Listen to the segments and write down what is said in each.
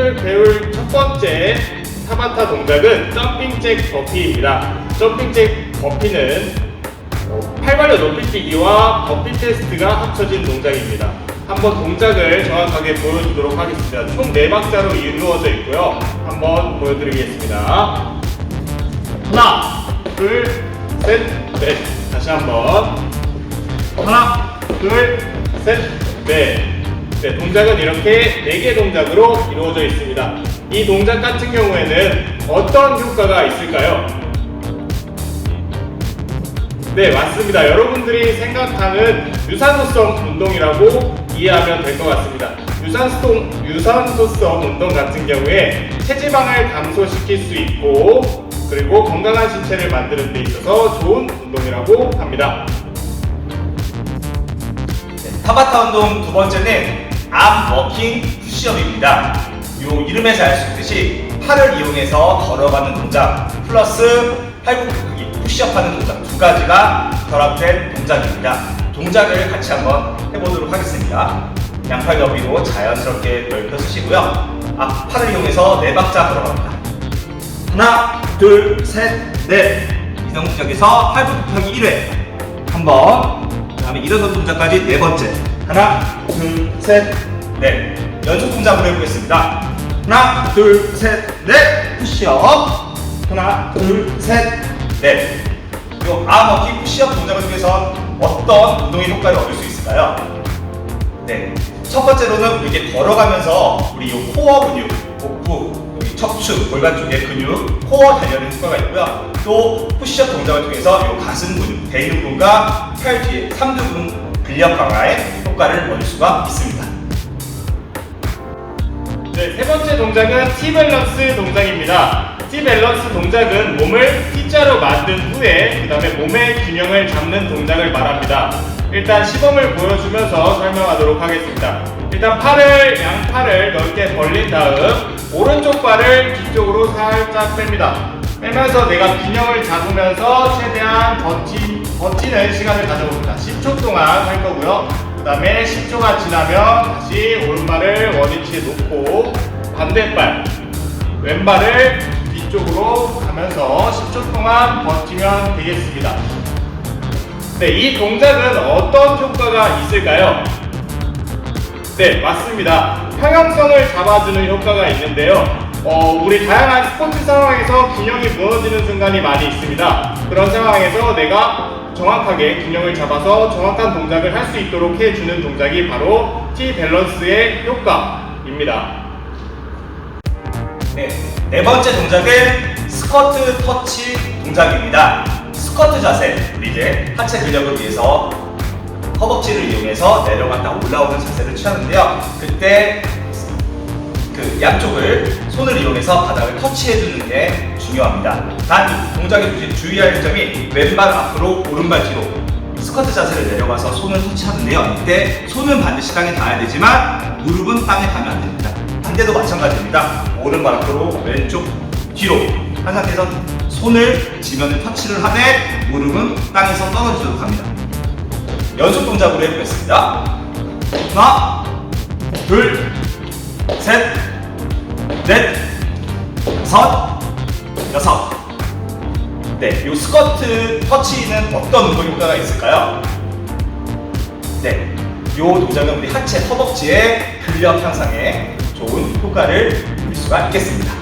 오늘 배울 첫 번째 타바타 동작은 점핑잭 버피입니다. 점핑잭 버피는 어, 팔발려 높이뛰기와 버피 테스트가 합쳐진 동작입니다. 한번 동작을 정확하게 보여주도록 하겠습니다. 총 4박자로 이루어져 있고요. 한번 보여드리겠습니다. 하나, 둘, 셋, 넷. 다시 한번. 하나, 둘, 셋, 넷. 네, 동작은 이렇게 4개 동작으로 이루어져 있습니다. 이 동작 같은 경우에는 어떤 효과가 있을까요? 네, 맞습니다. 여러분들이 생각하는 유산소성 운동이라고 이해하면 될 것 같습니다. 유산소, 유산소성 운동 같은 경우에 체지방을 감소시킬 수 있고 그리고 건강한 신체를 만드는 데 있어서 좋은 운동이라고 합니다. 네, 타바타 운동 두 번째는 암 워킹 푸시업입니다. 요 이름에서 알 수 있듯이 팔을 이용해서 걸어가는 동작 플러스 팔굽혀펴기 푸시업하는 동작 두 가지가 결합된 동작입니다. 동작을 같이 한번 해보도록 하겠습니다. 양팔 너비로 자연스럽게 넓혀 쓰시고요. 앞 팔을 이용해서 네 박자 걸어갑니다. 하나, 둘, 셋, 넷. 이 동작에서 팔굽혀펴기 1회. 한 번. 그 다음에 일어선 동작까지 네 번째. 하나, 둘, 셋, 넷. 연속 동작으로 해보겠습니다. 하나, 둘, 셋, 넷. 푸시업. 하나, 둘, 셋, 넷. 요 아머키 푸시업 동작을 통해서 어떤 운동의 효과를 얻을 수 있을까요? 네. 첫 번째로는 이렇게 걸어가면서 우리 이 코어 근육, 복부, 여기 척추, 골반 쪽의 근육, 코어 단련의 효과가 있고요. 또 푸시업 동작을 통해서 이 가슴 근육, 대흉근과 팔 뒤에 삼두근 근력 강화에 효과를 얻을 수가 있습니다. 네, 세 번째 동작은 T 밸런스 동작입니다. T 밸런스 동작은 몸을 T자로 만든 후에 그 다음에 몸의 균형을 잡는 동작을 말합니다. 일단 시범을 보여주면서 설명하도록 하겠습니다. 일단 팔을 양팔을 넓게 벌린 다음 오른쪽 발을 뒤쪽으로 살짝 뺍니다. 빼면서 내가 균형을 잡으면서 최대한 버티, 버티는 시간을 가져봅니다. 10초 동안 할 거고요. 그 다음에 10초가 지나면 다시 오른발을 원위치에 놓고 반대발 왼발을 뒤쪽으로 가면서 10초 동안 버티면 되겠습니다. 네, 이 동작은 어떤 효과가 있을까요? 네, 맞습니다. 평형성을 잡아주는 효과가 있는데요. 어, 우리 다양한 스포츠 상황에서 균형이 무너지는 순간이 많이 있습니다. 그런 상황에서 내가 정확하게 균형을 잡아서 정확한 동작을 할 수 있도록 해주는 동작이 바로 T 밸런스의 효과입니다. 네, 네 번째 동작은 스쿼트 터치 동작입니다. 스쿼트 자세, 우리 이제 하체 근력을 위해서 허벅지를 이용해서 내려갔다 올라오는 자세를 취하는데요. 그때 그 양쪽을 손을 이용해서 바닥을 터치해 주는 게 중요합니다. 단이 동작에 주의할 점이 왼발 앞으로 오른발 뒤로 스쿼트 자세를 내려가서 손을 터치하는데요. 이때 손은 반드시 땅에 닿아야 되지만 무릎은 땅에 닿으면 안 됩니다. 반대도 마찬가지입니다. 오른발 앞으로 왼쪽 뒤로 한 상태에서 손을 지면을 터치를 하되 무릎은 땅에서 떨어지도록 합니다. 연속 동작으로 해보겠습니다. 하나, 둘, 셋, 넷, 다섯. 네, 이 스쿼트 터치는 어떤 운동 효과가 있을까요? 네, 이 동작은 우리 하체 허벅지의 근력 향상에 좋은 효과를 누릴 수가 있겠습니다.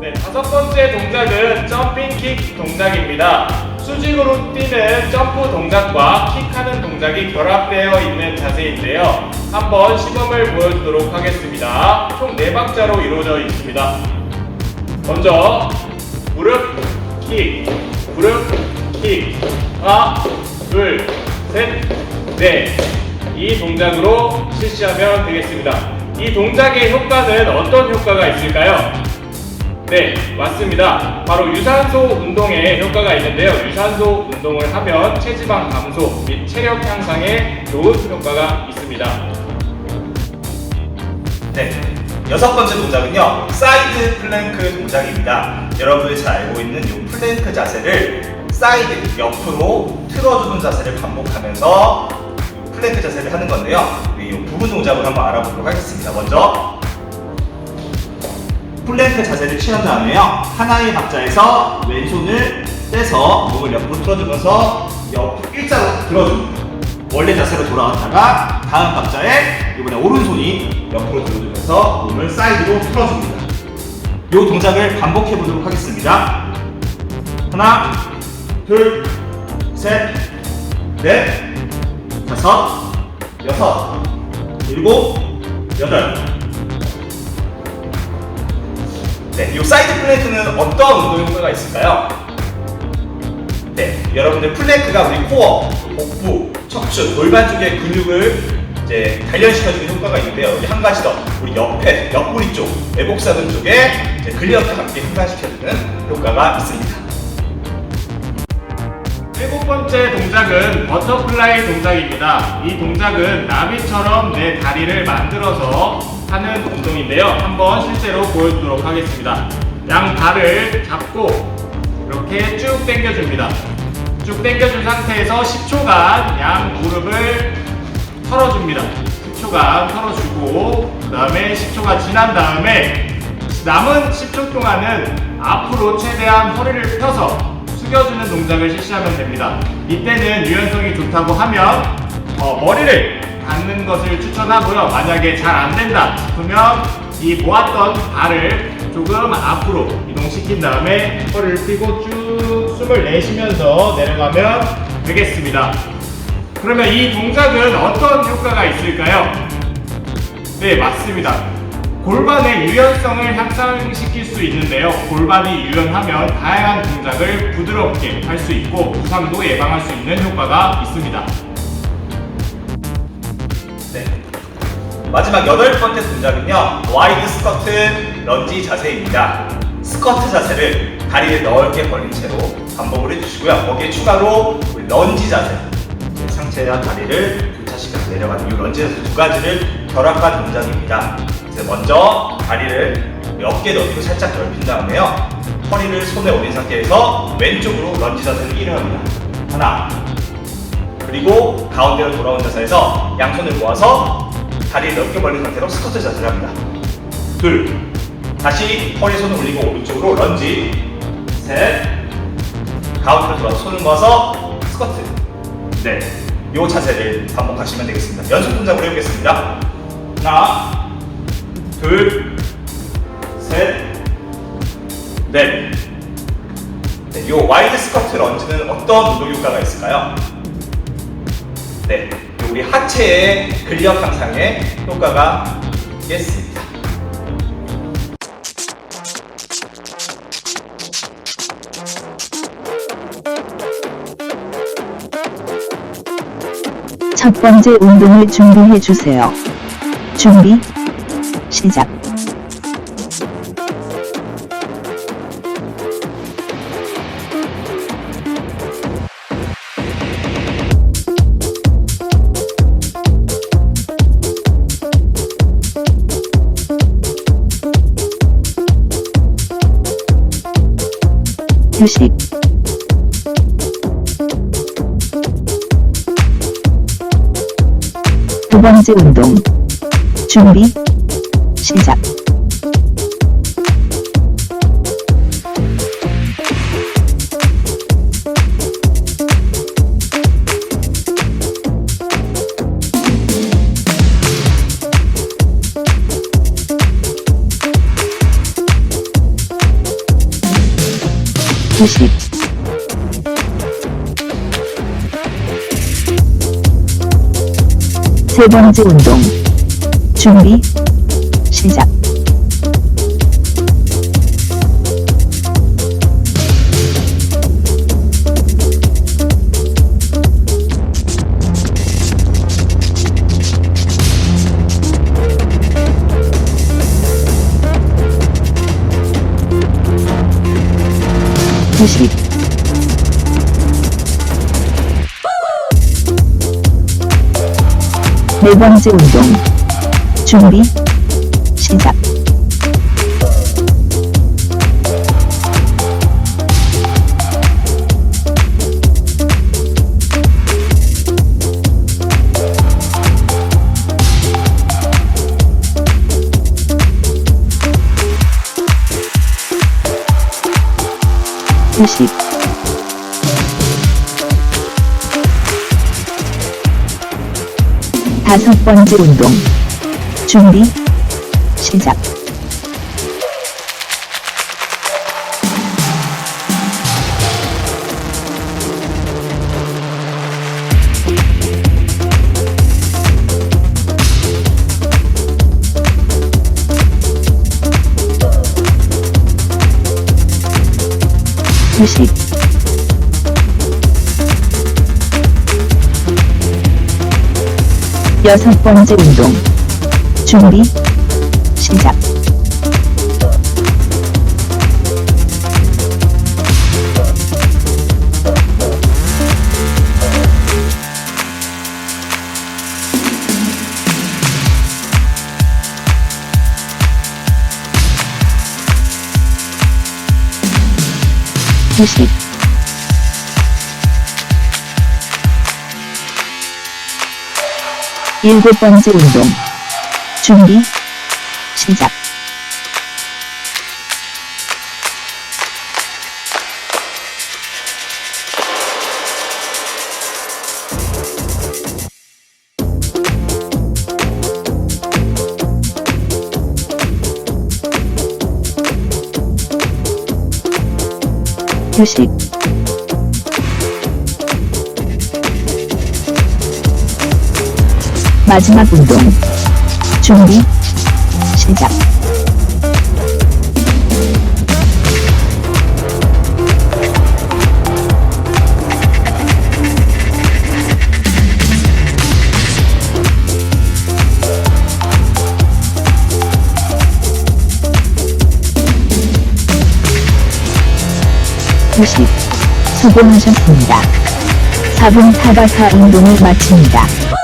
네, 다섯 번째 동작은 점핑킥 동작입니다. 수직으로 뛰는 점프 동작과 킥하는 동작이 결합되어 있는 자세인데요. 한번 시범을 보여주도록 하겠습니다. 총 4박자로 이루어져 있습니다. 먼저 무릎 킥, 무릎 킥, 하나, 둘, 셋, 넷. 이 동작으로 실시하면 되겠습니다. 이 동작의 효과는 어떤 효과가 있을까요? 네, 맞습니다. 바로 유산소 운동에 효과가 있는데요. 유산소 운동을 하면 체지방 감소 및 체력 향상에 좋은 효과가 있습니다. 네. 여섯 번째 동작은요, 사이드 플랭크 동작입니다. 여러분들이 잘 알고 있는 이 플랭크 자세를 사이드, 옆으로 틀어주는 자세를 반복하면서 플랭크 자세를 하는 건데요. 이 부분 동작을 한번 알아보도록 하겠습니다. 먼저, 플랭크 자세를 취한 다음에요. 하나의 박자에서 왼손을 떼서 몸을 옆으로 틀어주면서 옆 일자로 들어줍니다. 원래 자세로 돌아왔다가 다음 박자에 이번에 오른손이 옆으로 들어주 면서 몸을 사이드로 틀어줍니다. 이 동작을 반복해 보도록 하겠습니다. 하나, 둘, 셋, 넷, 다섯, 여섯, 일곱, 여덟. 네, 이 사이드 플랭크는 어떤 운동 효과가 있을까요? 네, 여러분들 플랭크가 우리 코어, 복부, 척추, 골반 쪽의 근육을 이제 단련시켜주는 효과가 있는데요. 여기 한 가지 더, 우리 옆에, 옆구리 쪽, 애복사근 쪽에 근력과 함께 흥분시켜주는 효과가 있습니다. 일곱 번째 동작은 버터플라이 동작입니다. 이 동작은 나비처럼 내 다리를 만들어서 하는 운동인데요. 한번 실제로 보여주도록 하겠습니다. 양 발을 잡고 이렇게 쭉 당겨줍니다. 쭉 당겨준 상태에서 10초간 양 무릎을 털어줍니다. 10초간 털어주고 그 다음에 10초가 지난 다음에 남은 10초 동안은 앞으로 최대한 허리를 펴서 숙여주는 동작을 실시하면 됩니다. 이때는 유연성이 좋다고 하면 어, 머리를 닿는 것을 추천하고요. 만약에 잘 안 된다 싶으면 이 모았던 발을 조금 앞으로 이동시킨 다음에 허리를 펴고 쭉 숨을 내쉬면서 내려가면 되겠습니다. 그러면 이 동작은 어떤 효과가 있을까요? 네, 맞습니다. 골반의 유연성을 향상시킬 수 있는데요. 골반이 유연하면 다양한 동작을 부드럽게 할 수 있고 부상도 예방할 수 있는 효과가 있습니다. 네. 마지막 여덟 번째 동작은요. 와이드 스쿼트 런지 자세입니다. 스쿼트 자세를 다리를 넓게 벌린 채로 반복을 해주시고요. 거기에 추가로 런지 자세. 네, 상체와 다리를 교차시켜서 내려가는 이 런지 자세 두 가지를 결합한 동작입니다. 먼저 다리를 어깨 넓이로 살짝 넓힌 다음에요. 허리를 손에 올린 상태에서 왼쪽으로 런지 자세를 이용합니다. 하나, 그리고 가운데로 돌아온 자세에서 양손을 모아서 다리를 넓게 벌린 상태로 스쿼트 자세를 합니다. 둘, 다시 허리 손을 올리고 오른쪽으로 런지. 셋, 가운데로 돌아서 손을 모아서 스쿼트. 네, 이 자세를 반복하시면 되겠습니다. 연속 동작으로 해보겠습니다. 하나, 둘, 셋, 넷. 네, 이 와이드 스쿼트 런지는 어떤 운동 효과가 있을까요? 네, 우리 하체의 근력 향상에 효과가 있겠습니다. 첫 번째 운동을 준비해 주세요. 준비, 시작. 휴식. 번째 운동. 준비, 시작. 휴식. 세 번째 운동. 준비, 시작. 휴 네 번째 운동. 준비. 시작. 다시 다섯 번째 운동. 준비 시작. 휴식 여섯 번째 운동. 준비 시작. 휴식 일곱 번째 운동. 준비 시작. 휴식 마지막 운동 준비 시작 휴식 수고하셨습니다. 4분 타바타 운동을 마칩니다.